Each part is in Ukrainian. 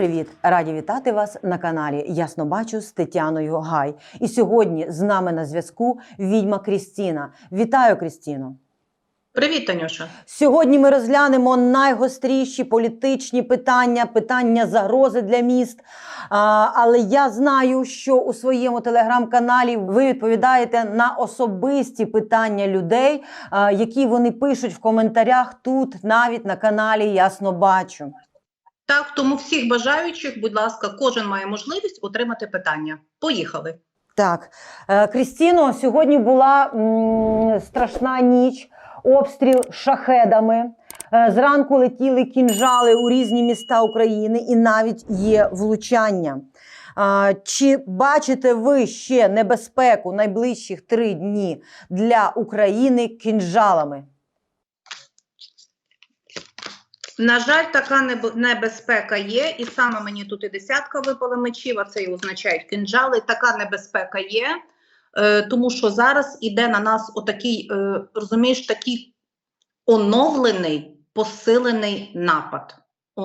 привіт! Раді вітати вас на каналі Ясно бачу з Тетяною Гай. І сьогодні з нами на зв'язку відьма Крістіна. Вітаю, Крістіно! Привіт, Танюша. Сьогодні ми розглянемо найгостріші політичні питання, питання загрози для міст. А, але я знаю, що у своєму телеграм-каналі ви відповідаєте на особисті питання людей, а, які вони пишуть в коментарях тут, навіть на каналі Ясно бачу. Так, тому всіх бажаючих, будь ласка, кожен має можливість отримати питання. Поїхали. Так, Е, Крістіно, сьогодні була м, страшна ніч, обстріл шахедами. Е, Зранку летіли кінжали у різні міста України і навіть є влучання. Чи бачите ви ще небезпеку найближчих три дні для України кінжалами? На жаль, така небезпека є, і саме мені тут і десятка випала мечів, а це і означають кинджали. Така небезпека є, е, тому що зараз іде на нас отакий, е, розумієш, такий оновлений, посилений напад.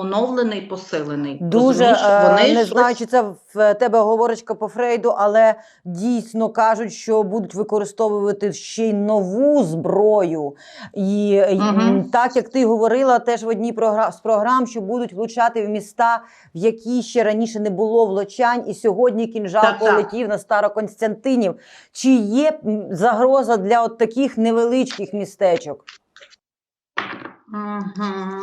Оновлений, посилений. Дуже е, вони не знаю, чи це в тебе говорочка по Фрейду, але дійсно кажуть, що будуть використовувати ще й нову зброю. І м, так як ти говорила теж в одній програ- з програм, що будуть влучати в міста, в які ще раніше не було влучань, і сьогодні кінжал Так, так. полетів на Староконстантинів. Чи є загроза для от таких невеличких містечок? Мгм.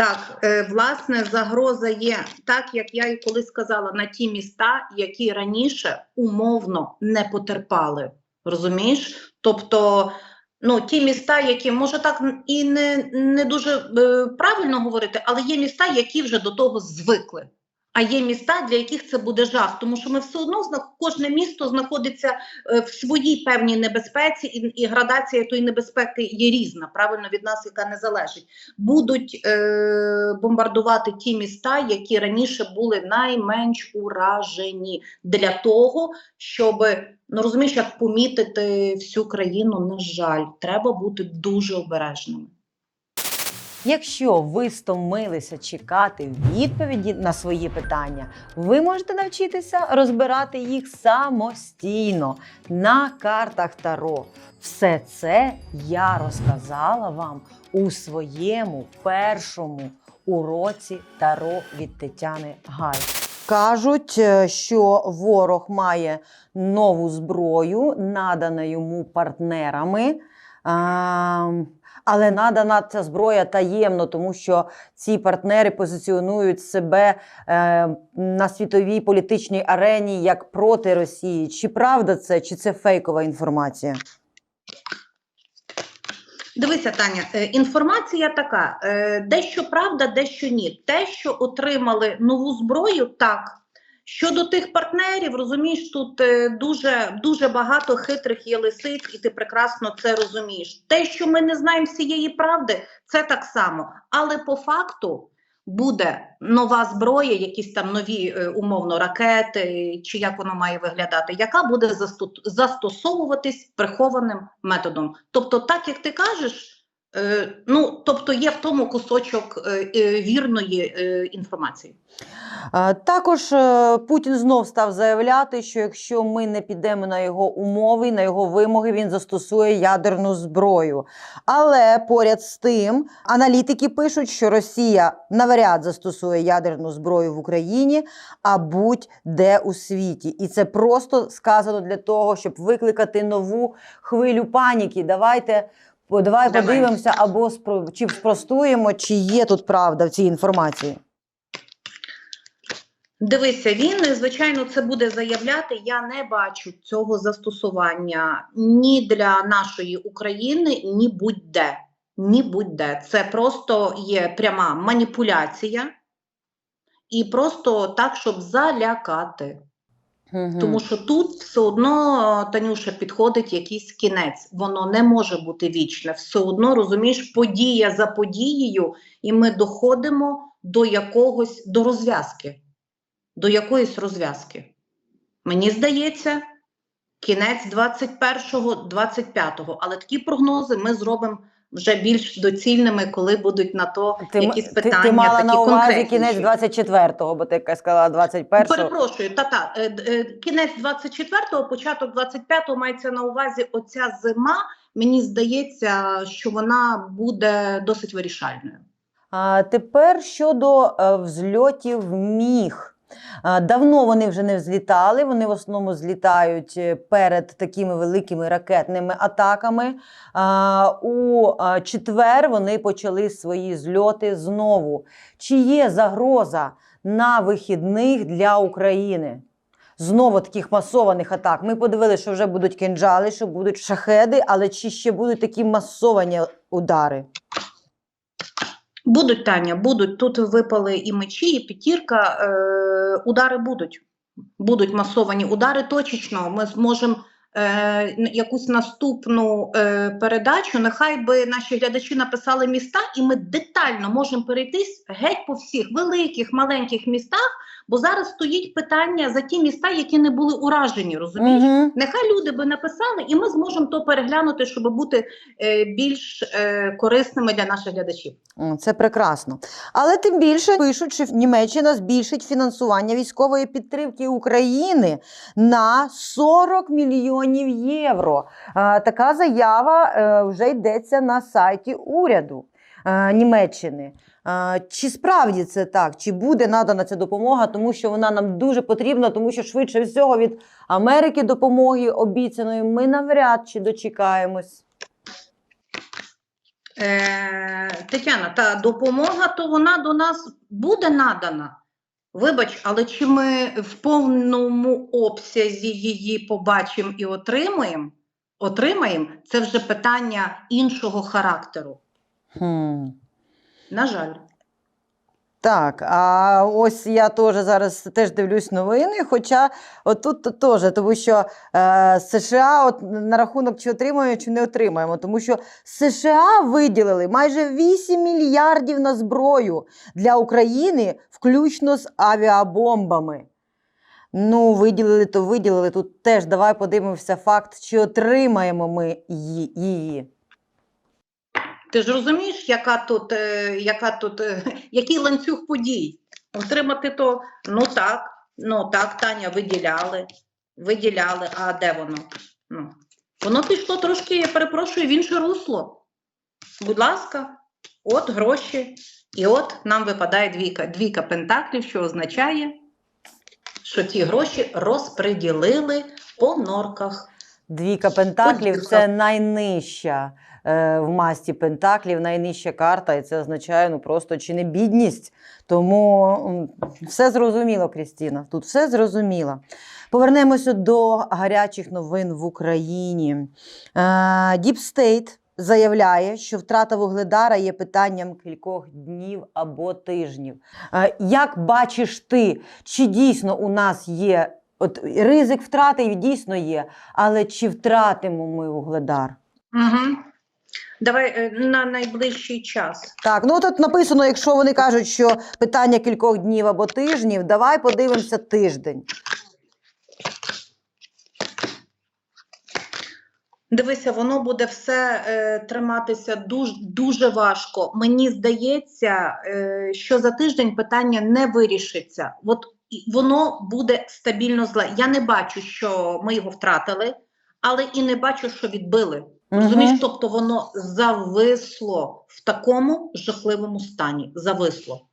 Так, е, власне, загроза є, так як я і колись сказала, на ті міста, які раніше умовно не потерпали. Розумієш? Тобто, ну, ті міста, які може так і не, не дуже е, правильно говорити, але є міста, які вже до того звикли. А є міста, для яких це буде жах, тому що ми все одно кожне місто знаходиться е, в своїй певній небезпеці, і, і градація тої небезпеки є різна, правильно від нас, яка не залежить. Будуть е, бомбардувати ті міста, які раніше були найменш уражені для того, щоб ну розумієш, як помітити всю країну. На жаль, треба бути дуже обережними. Якщо ви стомилися чекати відповіді на свої питання, ви можете навчитися розбирати їх самостійно на картах Таро. Все це я розказала вам у своєму першому уроці Таро від Тетяни Гай. Кажуть, е, що ворог має нову зброю, надану йому партнерами. Але надана ця зброя таємно, тому що ці партнери позиціонують себе е, на світовій політичній арені як проти Росії. Чи правда це, чи це фейкова інформація? Дивися, Таня, е, інформація така: е, дещо правда, дещо ні. Те, що отримали нову зброю, так. Щодо тих партнерів, розумієш, тут е, дуже дуже багато хитрих є лисиць, і ти прекрасно це розумієш. Те, що ми не знаємо всієї правди, це так само. Але по факту буде нова зброя, якісь там нові е, умовно ракети, чи як воно має виглядати, яка буде застосовуватись прихованим методом. Тобто, так як ти кажеш, ну тобто є в тому кусочок е, е, вірної е, інформації. Е, Також е, Путін знов став заявляти, що якщо ми не підемо на його умови, на його вимоги, він застосує ядерну зброю. Але поряд з тим аналітики пишуть, що Росія навряд застосує ядерну зброю в Україні, а будь-де у світі. І це просто сказано для того, щоб викликати нову хвилю паніки. Давайте. Давай Давай. подивимося або спро- чи спростуємо, чи є тут правда в цій інформації. Дивися, він звичайно це буде заявляти. Я не бачу цього застосування ні для нашої України, ні будь-де. Ні будь-де. Це просто є пряма маніпуляція, і просто так, щоб залякати. Тому що тут все одно, Танюша, підходить якийсь кінець. Воно не може бути вічне. Все одно розумієш, подія за подією, і ми доходимо до якогось до розв'язки, до якоїсь розв'язки. Мені здається, кінець 21-го, 25-го, але такі прогнози ми зробимо вже більш доцільними, коли будуть на то Ти, якісь питання. ти мала такі на увазі кінець 24-го, бо ти яка сказала 21-го. Перепрошую, та-та, е, е, кінець 24-го, початок 25-го мається на увазі оця зима. Мені здається, що вона буде досить вирішальною. А тепер щодо е, взльотів міг. Давно вони вже не взлітали. Вони в основному злітають е, перед такими великими ракетними атаками. У четвер вони почали свої зльоти знову. Чи є загроза на вихідних для України? Знову таких масованих атак. Ми подивилися, що вже будуть кинджали, що будуть шахеди, але чи ще будуть такі масовані удари? Будуть Таня, будуть тут випали і мечі, і п'ятірка. Е, удари будуть. Будуть масовані удари. Точечно ми зможемо е, якусь наступну е, передачу. Нехай би наші глядачі написали міста, і ми детально можемо перейтись геть по всіх великих, маленьких містах. Бо зараз стоїть питання за ті міста, які не були уражені. Розумієш? Угу. Нехай люди би написали, і ми зможемо то переглянути, щоб бути е, більш е, корисними для наших глядачів. Це прекрасно. Але тим більше пишуть, що Німеччина збільшить фінансування військової підтримки України на 40 мільйонів євро. А, Така заява е, вже йдеться на сайті уряду е, Німеччини. Чи справді це так? Чи буде надана ця допомога, тому що вона нам дуже потрібна, тому що швидше всього від Америки допомоги обіцяної ми навряд чи дочекаємось. Е, Тетяна, та допомога, то вона до нас буде надана. Вибач, але чи ми в повному обсязі її побачимо і отримаємо? Отримаємо, це вже питання іншого характеру. Хм. На жаль. Так, а ось я теж зараз теж дивлюсь новини. Хоча отут теж, тому що е, США от на рахунок чи отримаємо, чи не отримаємо, тому що США виділили майже 8 мільярдів на зброю для України, включно з авіабомбами. Ну, виділили, то виділили. Тут теж давай подивимося факт, чи отримаємо ми її-. Ти ж розумієш, яка тут, е, яка тут, е, який ланцюг подій? Отримати то, ну так, ну так, Таня, виділяли, виділяли, а де воно? Ну, воно пішло трошки, я перепрошую, в інше русло. Будь ласка, от гроші. І от нам випадає двійка, двійка пентаклів, що означає, що ті гроші розподілили по норках. Двійка пентаклів це найнижча е, в масті пентаклів, найнижча карта, і це означає ну просто чи не бідність. Тому все зрозуміло, Крістіна. Тут все зрозуміло. Повернемося до гарячих новин в Україні. Е, Deep State заявляє, що втрата вугледара є питанням кількох днів або тижнів. Е, Як бачиш ти, чи дійсно у нас є от ризик втрати дійсно є, але чи втратимо ми вугледар? Угу. Давай е, на найближчий час. Так, ну тут написано, якщо вони кажуть, що питання кількох днів або тижнів, давай подивимося тиждень. Дивися, воно буде все е, триматися дуже, дуже важко. Мені здається, е, що за тиждень питання не вирішиться. От воно буде стабільно зле. Я не бачу, що ми його втратили, але і не бачу, що відбили. Розумієш, тобто воно зависло в такому жахливому стані. Зависло.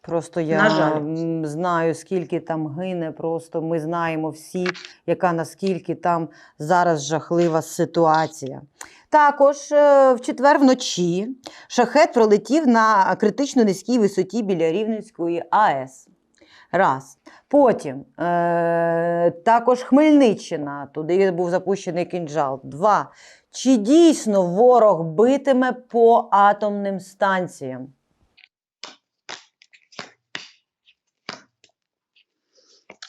Просто я На жаль. знаю, скільки там гине. Просто ми знаємо всі, яка наскільки там зараз жахлива ситуація. Також е, в четвер вночі шахет пролетів на критично низькій висоті біля Рівненської АЕС. Раз. Потім е, також Хмельниччина, туди був запущений кінжал. Два. Чи дійсно ворог битиме по атомним станціям?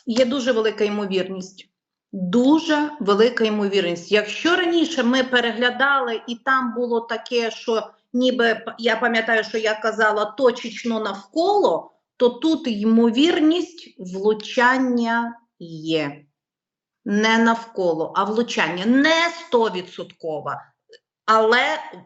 Є дуже велика ймовірність. Дуже велика ймовірність. Якщо раніше ми переглядали, і там було таке, що ніби я пам'ятаю, що я казала точечно навколо, то тут ймовірність влучання є. Не навколо, а влучання не стовідсоткова. Але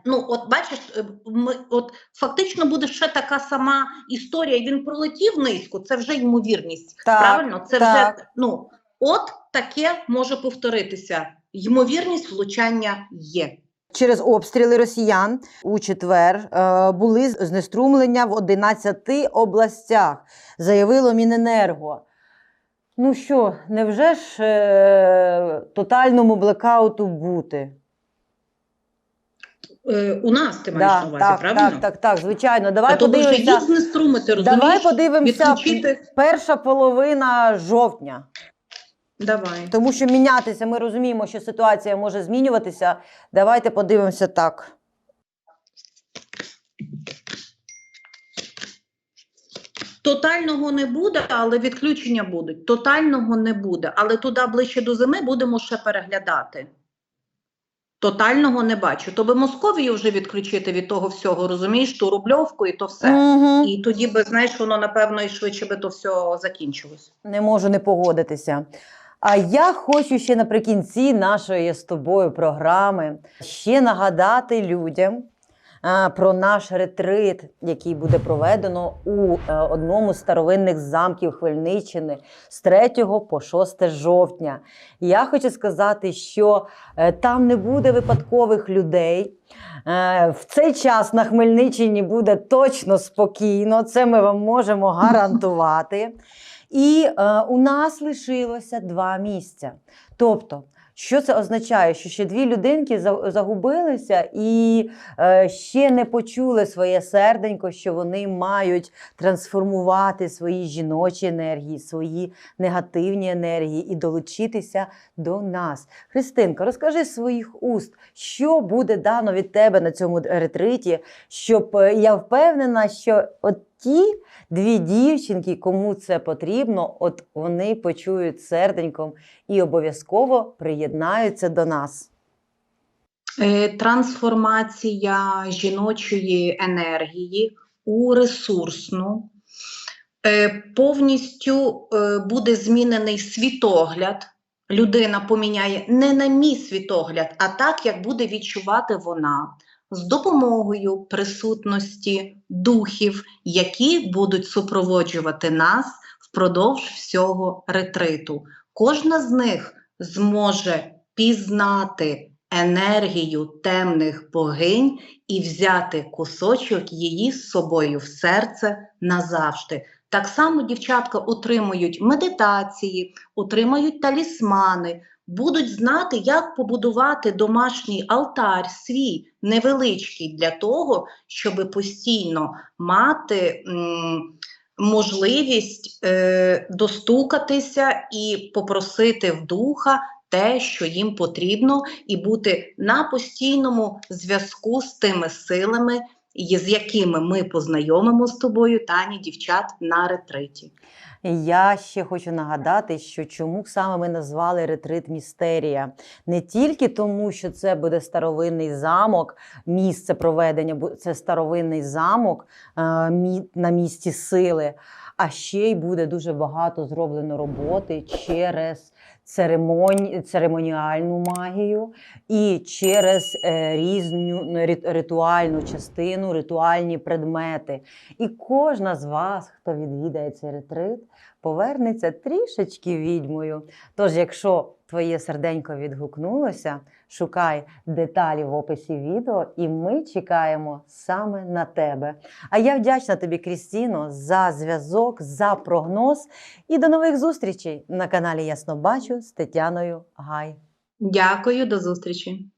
ну, от бачиш, е, ми от фактично буде ще така сама історія. Він пролетів низько, це вже ймовірність. Так, Правильно, це так. вже ну от таке може повторитися. Ймовірність влучання є. Через обстріли росіян у четвер е, були знеструмлення в 11 областях, заявило Міненерго. Ну що, невже ж е, тотальному блекауту бути? Е, у нас ти маєш на увазі, так, правильно? так, так, так, звичайно. Давай подивимося. їх знеструмити, розумієш? Давай подивимося Відключити. перша половина жовтня. Давай. Тому що мінятися, ми розуміємо, що ситуація може змінюватися. Давайте подивимося так. Тотального не буде, але відключення будуть. Тотального не буде. Але туди ближче до зими будемо ще переглядати. Тотального не бачу. То би Московію вже відключити від того всього, розумієш, ту рубльовку і то все. Угу. І тоді би, знаєш, воно напевно і швидше би то все закінчилось. Не можу не погодитися. А я хочу ще наприкінці нашої з тобою програми ще нагадати людям про наш ретрит, який буде проведено у е, одному з старовинних замків Хмельниччини з 3 по 6 жовтня. Я хочу сказати, що е, там не буде випадкових людей. Е, В цей час на Хмельниччині буде точно спокійно, це ми вам можемо гарантувати. І е, у нас лишилося два місця. Тобто, що це означає? Що ще дві людинки загубилися і е, ще не почули своє серденько, що вони мають трансформувати свої жіночі енергії, свої негативні енергії і долучитися до нас. Христинка, розкажи з своїх уст, що буде дано від тебе на цьому ретриті, щоб е, я впевнена, що от ті дві дівчинки, кому це потрібно, от вони почують серденьком і обов'язково приєднаються до нас. Е, Трансформація жіночої енергії у ресурсну. Е, Повністю е, буде змінений світогляд. Людина поміняє не на мій світогляд, а так, як буде відчувати вона з допомогою присутності духів, які будуть супроводжувати нас впродовж всього ретриту. Кожна з них зможе пізнати енергію темних богинь і взяти кусочок її з собою в серце назавжди. Так само дівчатка отримують медитації, отримають талісмани, будуть знати, як побудувати домашній алтар свій невеличкий для того, щоб постійно мати можливість е, достукатися і попросити в духа те, що їм потрібно, і бути на постійному зв'язку з тими силами, з якими ми познайомимо з тобою, Тані, дівчат, на ретриті. Я ще хочу нагадати, що чому саме ми назвали ретрит містерія. Не тільки тому, що це буде старовинний замок, місце проведення, бо це старовинний замок е, на місці сили, а ще й буде дуже багато зроблено роботи через церемоні, церемоніальну магію і через різню різну ритуальну частину, ритуальні предмети. І кожна з вас, хто відвідає цей ретрит, повернеться трішечки відьмою. Тож, якщо твоє серденько відгукнулося, шукай деталі в описі відео, і ми чекаємо саме на тебе. А я вдячна тобі, Крістіно, за зв'язок, за прогноз. І до нових зустрічей на каналі Ясно Бачу з Тетяною Гай. Дякую, до зустрічі.